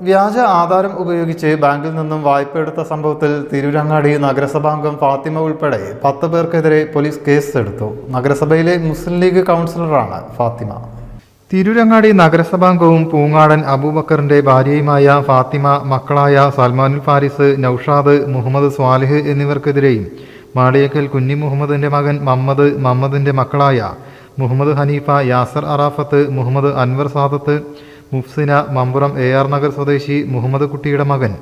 വ്യാജ ആധാരം ഉപയോഗിച്ച് ബാങ്കിൽ നിന്നും വായ്പ എടുത്ത സംഭവത്തിൽ തിരൂരങ്ങാടി നഗരസഭാംഗം ഫാത്തിമ ഉൾപ്പെടെ പത്ത് പേർക്കെതിരെ പോലീസ് കേസ് എടുത്തു നഗരസഭയിലെ മുസ്ലിം ലീഗ് കൗൺസിലറാണ് ഫാത്തിമ. തിരൂരങ്ങാടി നഗരസഭാംഗവും പൂങ്ങാടൻ അബൂബക്കറിന്റെ ഭാര്യയുമായ ഫാത്തിമ മക്കളായ സൽമാനുൽ ഫാരിസ് നൌഷാദ് മുഹമ്മദ് സ്വാലിഹ് എന്നിവർക്കെതിരെയും മാളിയക്കൽ കുഞ്ഞി മുഹമ്മദിന്റെ മകൻ മമ്മദ് മമ്മദിന്റെ മക്കളായ മുഹമ്മദ് ഹനീഫ യാസർ അറാഫത്ത് മുഹമ്മദ് അൻവർ സാദത്ത് മുഫ്സിന മമ്പുറം എ ആർ നഗർ സ്വദേശി മുഹമ്മദ് കുട്ടിയുടെ മകൻ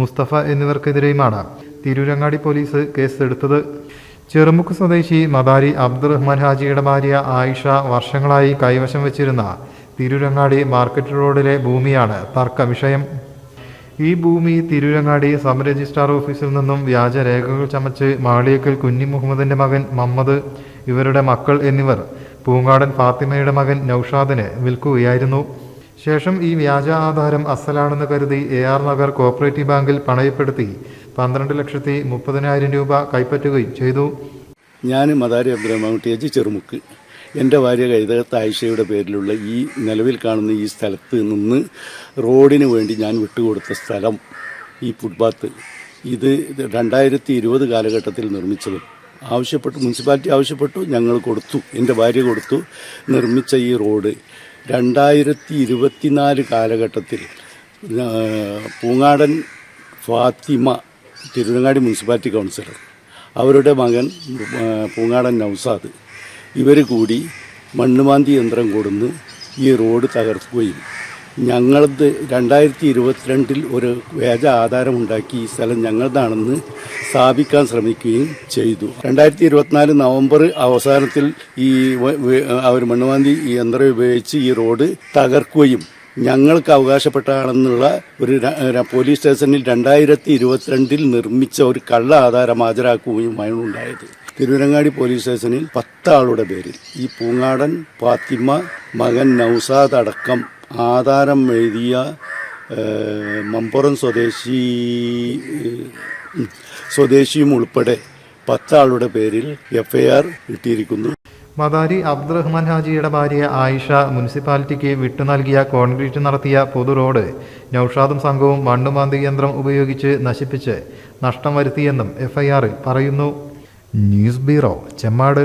മുസ്തഫ എന്നിവർക്കെതിരെയുമാണ്. തിരൂരങ്ങാടി പോലീസ് കേസെടുത്തത്. ചെറുമുക്ക് സ്വദേശി മദാരി അബ്ദുറഹ്മാൻ ഹാജിയുടെ ഭാര്യ ആയിഷ വർഷങ്ങളായി കൈവശം വെച്ചിരുന്ന തിരൂരങ്ങാടി മാർക്കറ്റ് റോഡിലെ ഭൂമിയാണ് തർക്ക വിഷയം ഈ ഭൂമി തിരൂരങ്ങാടി സബ് രജിസ്ട്രാർ ഓഫീസിൽ നിന്നും വ്യാജ രേഖകൾ ചമച്ച് മാളിയക്കൽ കുഞ്ഞി മുഹമ്മദിന്റെ മകൻ മമ്മദ് ഇവരുടെ മക്കൾ എന്നിവർ പൂങ്കാടൻ ഫാത്തിമയുടെ മകൻ നൌഷാദിനെ വിൽക്കുകയായിരുന്നു. ശേഷം ഈ വ്യാജ ആധാരം അസലാണെന്ന് കരുതി എ ആർ നഗർ കോപ്പറേറ്റീവ് ബാങ്കിൽ പണയപ്പെടുത്തി പന്ത്രണ്ട് ലക്ഷത്തി മുപ്പതിനായിരം രൂപ കൈപ്പറ്റുകയും ചെയ്തു. ഞാൻ മദാരി അബ്ദുറഹ്മാൻ ടി ചെറുമുക്ക്. എന്റെ ഭാര്യ കൈതകത്ത് ആയിഷയുടെ പേരിലുള്ള ഈ നിലവിൽ കാണുന്ന ഈ സ്ഥലത്ത് നിന്ന് റോഡിന് വേണ്ടി ഞാൻ വിട്ടുകൊടുത്ത സ്ഥലം ഈ ഫുട്പാത്ത്. ഇത് രണ്ടായിരത്തി ഇരുപത് കാലഘട്ടത്തിൽ നിർമ്മിച്ചത്. ആവശ്യപ്പെട്ടു മുനിസിപ്പാലിറ്റി ആവശ്യപ്പെട്ടു ഞങ്ങൾ കൊടുത്തു എന്റെ ഭാര്യ കൊടുത്തു നിർമ്മിച്ച ഈ റോഡ്. രണ്ടായിരത്തി ഇരുപത്തിനാല് കാലഘട്ടത്തിൽ പൂങ്ങാടൻ ഫാത്തിമ തിരുനങ്ങാടി മുനിസിപ്പാലിറ്റി കൗൺസിലർ അവരുടെ മകൻ പൂങ്ങാടൻ നൗസാദ് ഇവർ കൂടി മണ്ണുമാന്തി യന്ത്രം കൊടുന്ന് ഈ റോഡ് തകർക്കുകയും ഞങ്ങളത് രണ്ടായിരത്തി ഇരുപത്തിരണ്ടിൽ ഒരു വ്യാജ ആധാരമുണ്ടാക്കി ഈ സ്ഥലം ഞങ്ങളതാണെന്ന് സ്ഥാപിക്കാൻ ശ്രമിക്കുകയും ചെയ്തു. രണ്ടായിരത്തി ഇരുപത്തിനാല് നവംബർ അവസാനത്തിൽ ഈ അവർ മണ്ണുവാന്തി യന്ത്രം ഉപയോഗിച്ച് ഈ റോഡ് തകർക്കുകയും ഞങ്ങൾക്ക് അവകാശപ്പെട്ടാണെന്നുള്ള ഒരു പോലീസ് സ്റ്റേഷനിൽ രണ്ടായിരത്തി ഇരുപത്തിരണ്ടിൽ നിർമ്മിച്ച ഒരു കള്ള ആധാരം ഹാജരാക്കുകയുമാണ് ഉണ്ടായത് തിരുവരങ്ങാടി പോലീസ് സ്റ്റേഷനിൽ പത്താളുടെ പേരിൽ. ഈ പൂങ്ങാടൻ ഫാത്തിമ മകൻ നൌസാദ് അടക്കം ആധാരം എഴുതിയ മമ്പുറം സ്വദേശി സ്വദേശിയും ഉൾപ്പെടെ പത്താളുടെ പേരിൽ എഫ്ഐആർ ഇട്ടിരിക്കുന്നു. മദാരി അബ്ദുറഹ്മാൻ ഹാജിയുടെ ഭാര്യ ആയിഷ മുനിസിപ്പാലിറ്റിക്ക് വിട്ടു നൽകിയ കോൺക്രീറ്റ് നടത്തിയ പൊതു റോഡ് നൌഷാദും സംഘവും മണ്ണുമാന്തി യന്ത്രം ഉപയോഗിച്ച് നശിപ്പിച്ച് നഷ്ടം വരുത്തിയെന്നും എഫ്ഐആറിൽ പറയുന്നു. News bureau Chemmad.